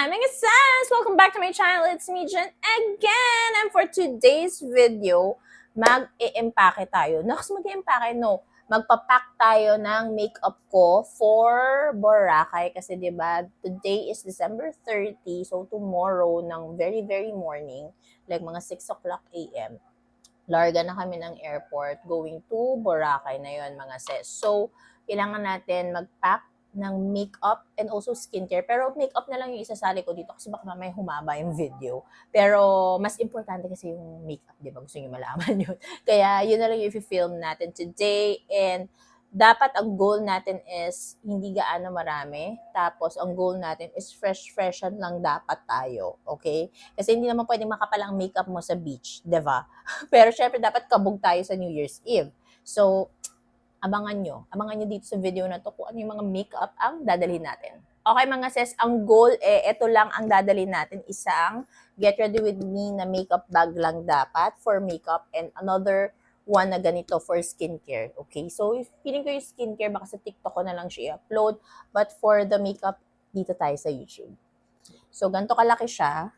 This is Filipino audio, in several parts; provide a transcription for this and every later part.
Hi mga sis! Welcome back to my channel. It's me, Jen, again. And for today's video, mag-i-empake tayo. Naks, mag-i-empake? No. Magpapack tayo ng makeup ko for Boracay. Kasi 'di ba today is December 30. So tomorrow, ng very, very morning, like mga 6 o'clock a.m., larga na kami ng airport going to Boracay na yon mga sis. So, kailangan natin mag-pack ng makeup and also skincare. Pero makeup na lang yung isasali ko dito kasi baka mamaya humaba yung video. Pero mas importante kasi yung makeup, di ba? Gusto nyo malaman yun. Kaya yun na lang yung i-film natin today. And dapat ang goal natin is hindi gaano marami. Tapos ang goal natin is fresh-freshan lang dapat tayo. Okay? Kasi hindi naman pwedeng makapal ang makeup mo sa beach, di ba? Pero syempre dapat kabog tayo sa New Year's Eve. So, abangan nyo. Abangan nyo dito sa video na to kung ano yung mga makeup ang dadalhin natin. Okay mga sis, ang goal eh, ito lang ang dadalhin natin. Isang get ready with me na makeup bag lang dapat for makeup and another one na ganito for skincare. Okay? So, if feeling ko yung skincare, baka sa TikTok ko na lang siya i-upload. But for the makeup, dito tayo sa YouTube. So, ganito kalaki siya.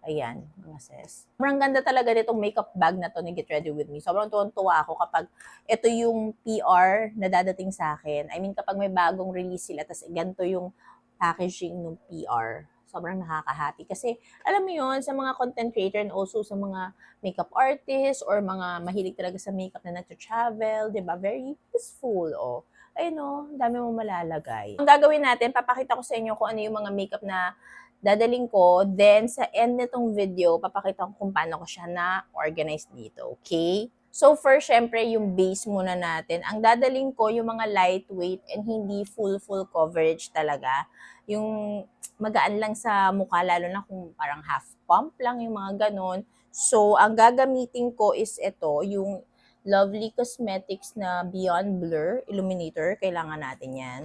Ayan, mga sis. Sobrang ganda talaga nitong makeup bag na to ni Get Ready With Me. Sobrang tuwan-tuwa ako kapag ito yung PR na dadating sa akin. I mean, kapag may bagong release sila, tapos ganito yung packaging ng PR. Sobrang nakaka-happy. Kasi, alam mo yun, sa mga content creator and also sa mga makeup artists or mga mahilig talaga sa makeup na nag-travel, di ba? Very peaceful, oh. Ayun, oh, dami mo malalagay. Ang gagawin natin, papakita ko sa inyo kung ano yung mga makeup na dadaling ko. Then, sa end nitong video, papakita ko kung paano ko siya na-organize dito. Okay? So, first, syempre, yung base muna natin. Ang dadaling ko, yung mga lightweight and hindi full-full coverage talaga. Yung magaan lang sa mukha, lalo na kung parang half pump lang, yung mga ganon. So, ang gagamitin ko is ito, yung Lovely Cosmetics na Beyond Blur Illuminator. Kailangan natin yan.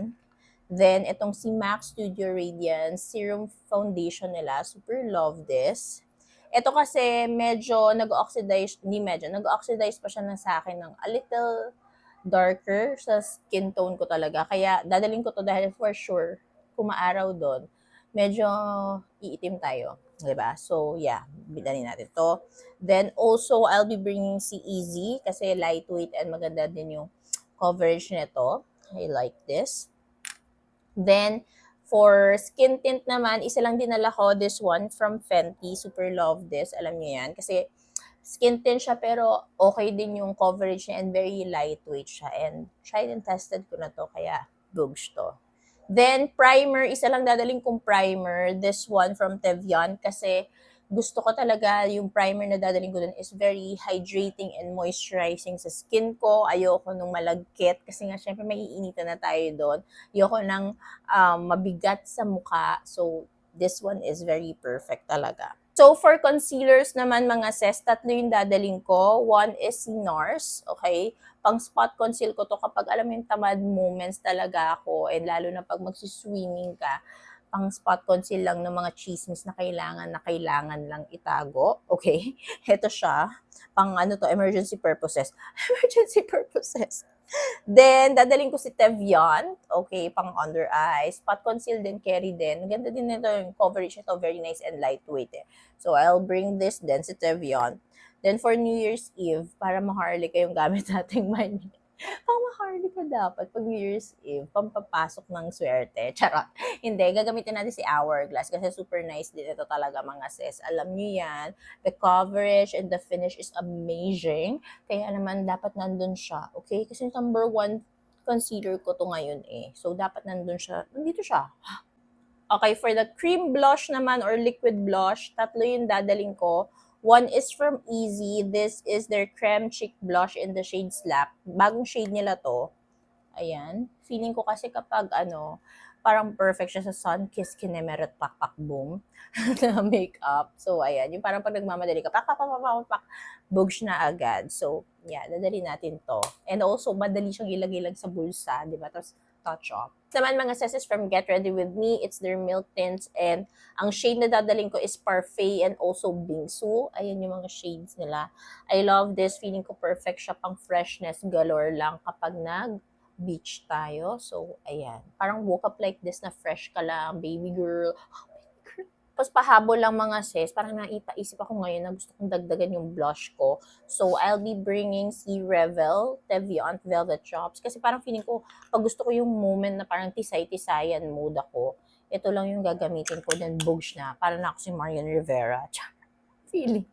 Then, itong si MAC Studio Radiance Serum Foundation nila. Super love this. Ito kasi medyo nag-oxidize, hindi medyo, nag-oxidize pa siya na sa akin ng a little darker sa skin tone ko talaga. Kaya dadaling ko to dahil for sure, kung maaraw doon, medyo iitim tayo. ba? So, yeah, bidalin natin to. Then, also, I'll be bringing si Easy kasi lightweight and maganda din yung coverage nito. I like this. Then, for skin tint naman, isa lang dinala ko this one from Fenty. Super love this. Alam niyo yan. Kasi skin tint siya pero okay din yung coverage niya and very lightweight siya. And tried and tested ko na to kaya bugs to. Then, primer. Isa lang dadaling kong primer. This one from Tevian kasi gusto ko talaga yung primer na dadaling ko dun is very hydrating and moisturizing sa skin ko. Ayoko nung malagkit kasi nga syempre may iinitan na tayo doon. Ayoko nang um, mabigat sa mukha. So, this one is very perfect talaga. So, for concealers naman mga sis, tatlo yung dadaling ko. One is si NARS, okay? Pang spot conceal ko to kapag alam mo yung tamad moments talaga ako and lalo na pag magsiswimming ka pang spot conceal lang ng mga chismis na kailangan na kailangan lang itago. Okay? Ito siya. Pang ano to, emergency purposes. emergency purposes. Then, dadaling ko si Tevian. Okay, pang under eyes. Spot conceal din, carry din. Ganda din nito yung coverage nito. Very nice and lightweight eh. So, I'll bring this then si Tevian. Then, for New Year's Eve, para maharly kayong gamit nating money pang mahardy ka dapat pag New Year's Eve, pampapasok ng swerte. Charot. Hindi, gagamitin natin si Hourglass kasi super nice din ito talaga mga sis. Alam niyo yan, the coverage and the finish is amazing. Kaya naman dapat nandun siya. Okay? Kasi number one concealer ko to ngayon eh. So, dapat nandun siya. Nandito siya. Okay, for the cream blush naman or liquid blush, tatlo yung dadaling ko. One is from Easy. This is their Creme Chic Blush in the shade Slap. Bagong shade nila to. Ayan. Feeling ko kasi kapag ano, parang perfect siya sa sun kiss kinemerot pak pak boom na makeup. So, ayan. Yung parang pag nagmamadali ka, pak pak pak pak pak, bugs na agad. So, yeah, dadali natin to. And also, madali siyang ilagay lang sa bulsa, di ba? Tapos, touch off. Naman mga sesses from Get Ready With Me, it's their milk tints and ang shade na dadaling ko is Parfait and also Bingsu. Ayan yung mga shades nila. I love this. Feeling ko perfect siya pang freshness galore lang kapag nag beach tayo. So, ayan. Parang woke up like this na fresh ka lang, baby girl. Tapos pahabol lang mga sis, parang naipaisip ako ngayon na gusto kong dagdagan yung blush ko. So, I'll be bringing si Revel Teviant Velvet Chops. Kasi parang feeling ko, pag gusto ko yung moment na parang tisay-tisayan mood ako, ito lang yung gagamitin ko, then bugs na. Para na ako si Marian Rivera. Char. Feeling.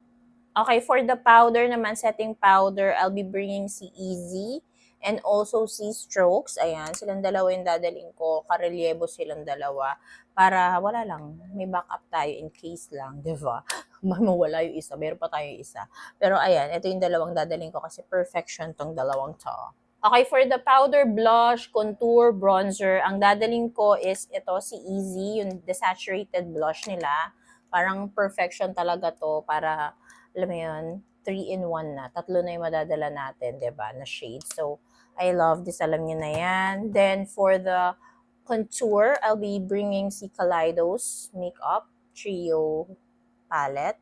Okay, for the powder naman, setting powder, I'll be bringing si Easy and also si Strokes. Ayan, silang dalawa yung dadaling ko. Karelyebo silang dalawa. Para wala lang, may backup tayo in case lang, di ba? Mawala yung isa, meron pa tayo isa. Pero ayan, ito yung dalawang dadaling ko kasi perfection tong dalawang to. Okay, for the powder, blush, contour, bronzer, ang dadaling ko is ito, si Easy, yung desaturated blush nila. Parang perfection talaga to para, alam mo yun, 3-in-1 na. Tatlo na yung madadala natin, 'di ba na shade. So, I love this. Alam niyo na yan. Then, for the contour, I'll be bringing si Kaleidos Makeup Trio palette.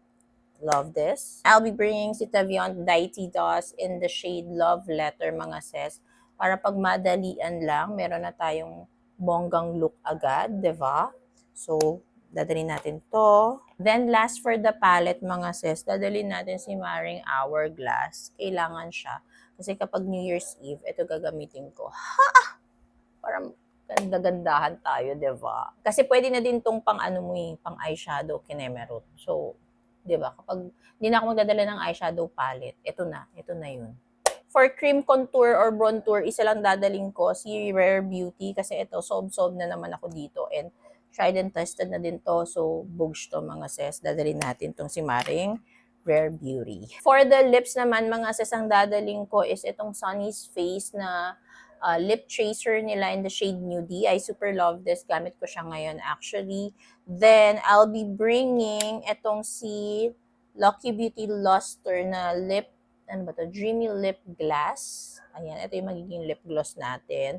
Love this. I'll be bringing si Tavion Daity Doss in the shade Love Letter, mga sis. Para pag madalian lang, meron na tayong bonggang look agad, di ba? So, dadalhin natin to. Then, last for the palette, mga sis, dadalhin natin si Maring Hourglass. Kailangan siya. Kasi kapag New Year's Eve, ito gagamitin ko. Ha! Parang ganda-gandahan tayo, di ba? Kasi pwede na din tong pang ano mo eh, pang eyeshadow, kinemerot. So, di ba? Kapag hindi na ako magdadala ng eyeshadow palette, ito na, ito na yun. For cream contour or bronzer, isa lang dadaling ko si Rare Beauty kasi ito, sob-sob na naman ako dito and tried and tested na din to. So, bugs to mga sis. Dadalhin natin tong si Maring Rare Beauty. For the lips naman, mga sis, ang dadaling ko is itong Sunny's Face na uh, lip tracer nila in the shade Nudie. I super love this. Gamit ko siya ngayon actually. Then, I'll be bringing itong si Lucky Beauty Luster na lip, ano ba to? Dreamy Lip Glass. Ayan, ito yung magiging lip gloss natin.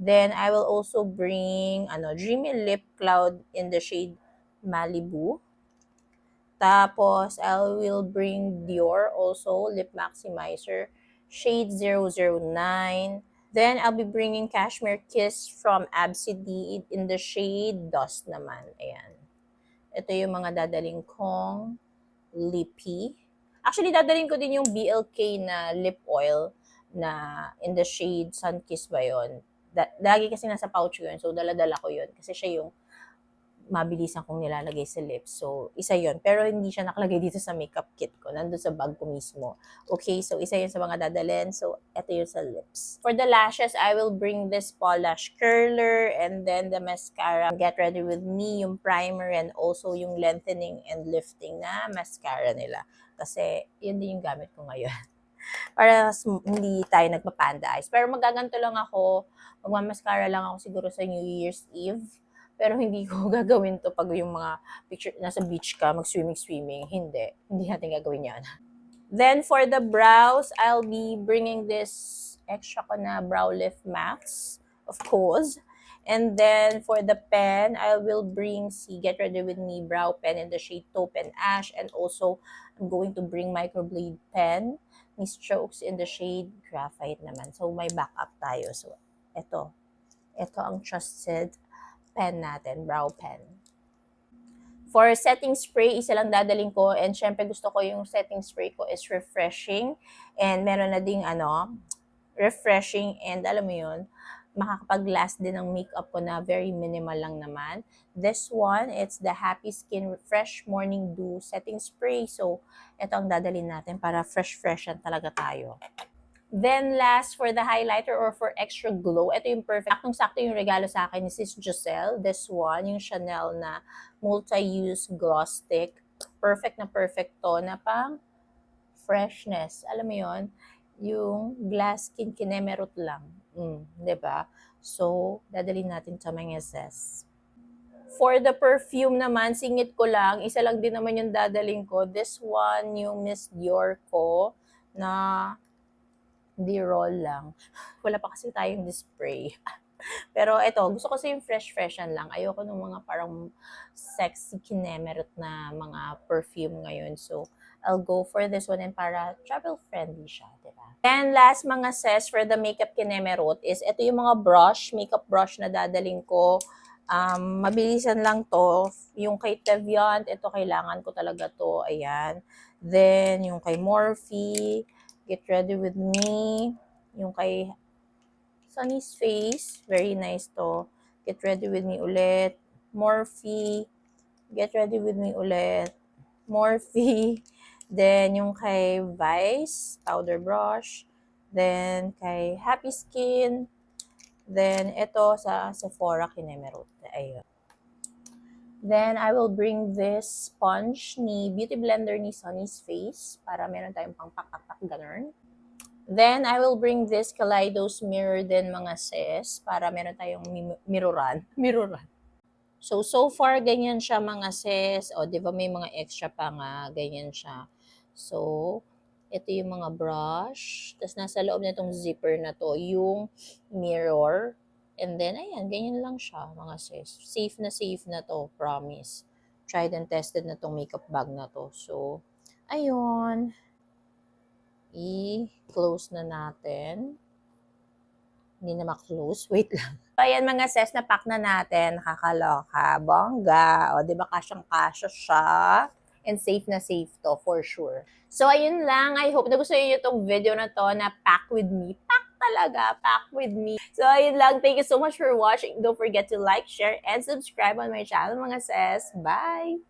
Then, I will also bring, ano, Dreamy Lip Cloud in the shade Malibu. Tapos, I will bring Dior also, Lip Maximizer, shade 009. Then, I'll be bringing Cashmere Kiss from Absidy in the shade Dust naman. Ayan. Ito yung mga dadaling kong lippy. Actually, dadaling ko din yung BLK na lip oil na in the shade Sunkiss ba yun. Da- lagi kasi nasa pouch ko yun. So, dala-dala ko yun. Kasi siya yung mabilisan kong nilalagay sa lips. So, isa yon Pero hindi siya nakalagay dito sa makeup kit ko. Nandun sa bag ko mismo. Okay, so isa yun sa mga dadalhin. So, ito yun sa lips. For the lashes, I will bring this Paul Lash Curler and then the mascara. Get Ready With Me, yung primer and also yung lengthening and lifting na mascara nila. Kasi, yun din yung gamit ko ngayon. Para hindi tayo nagpa-panda eyes. Pero magaganto lang ako. Magmamascara lang ako siguro sa New Year's Eve pero hindi ko gagawin to pag yung mga picture, nasa beach ka, mag-swimming-swimming. Hindi. Hindi natin gagawin yan. Then, for the brows, I'll be bringing this extra ko na brow lift max, of course. And then, for the pen, I will bring si Get Ready With Me brow pen in the shade Taupe and Ash. And also, I'm going to bring microblade pen ni Strokes in the shade Graphite naman. So, may backup tayo. So, ito. Ito ang trusted pen natin, brow pen. For setting spray, isa lang dadaling ko and syempre gusto ko yung setting spray ko is refreshing and meron na ding ano, refreshing and alam mo yun, makakapag-last din ng makeup ko na very minimal lang naman. This one, it's the Happy Skin Fresh Morning Dew Setting Spray. So, ito ang dadalhin natin para fresh-freshan talaga tayo. Then last, for the highlighter or for extra glow, ito yung perfect. Saktong-sakto yung regalo sa akin ni Sis Giselle. This one, yung Chanel na multi-use gloss stick. Perfect na perfect to na pang freshness. Alam mo yon yung glass skin kinemerot lang. Mm, ba? So, dadalhin natin sa mga sis. For the perfume naman, singit ko lang. Isa lang din naman yung dadaling ko. This one, yung Miss Dior ko na di roll lang. Wala pa kasi tayong spray. Pero ito, gusto ko kasi yung fresh-freshan lang. Ayoko ng mga parang sexy kinemerot na mga perfume ngayon. So, I'll go for this one and para travel-friendly siya, di ba? And last mga ses for the makeup kinemerot is ito yung mga brush, makeup brush na dadaling ko. Um, mabilisan lang to. Yung kay Teviant, ito kailangan ko talaga to. Ayan. Then, yung kay Morphe, Get Ready With Me. Yung kay Sunny's Face, very nice to. Get Ready With Me ulit. Morphe, Get Ready With Me ulit. Morphe. Then, yung kay Vice, Powder Brush. Then, kay Happy Skin. Then, ito sa Sephora Kinemerot. Ayun. Then, I will bring this sponge ni Beauty Blender ni Sunny's Face para meron tayong pang pak-pak ganun. Then, I will bring this Kaleidos mirror din mga sis para meron tayong mi- mirroran. mirroran. So, so far, ganyan siya mga sis. O, di ba may mga extra pa nga, ganyan siya. So, ito yung mga brush. Tapos, nasa loob na itong zipper na to, yung mirror. And then, ayan, ganyan lang siya, mga sis. Safe na safe na to, promise. Tried and tested na tong makeup bag na to. So, ayun. I-close na natin. Hindi na ma-close. Wait lang. So, ayan mga sis, na-pack na natin. Nakakaloka. Bongga. O, di ba kasyang-kasya siya? And safe na safe to, for sure. So, ayun lang. I hope na gusto niyo itong video na to na pack with me. Pack talaga. Pack with me. So, ayun lang. Thank you so much for watching. Don't forget to like, share, and subscribe on my channel, mga sis. Bye!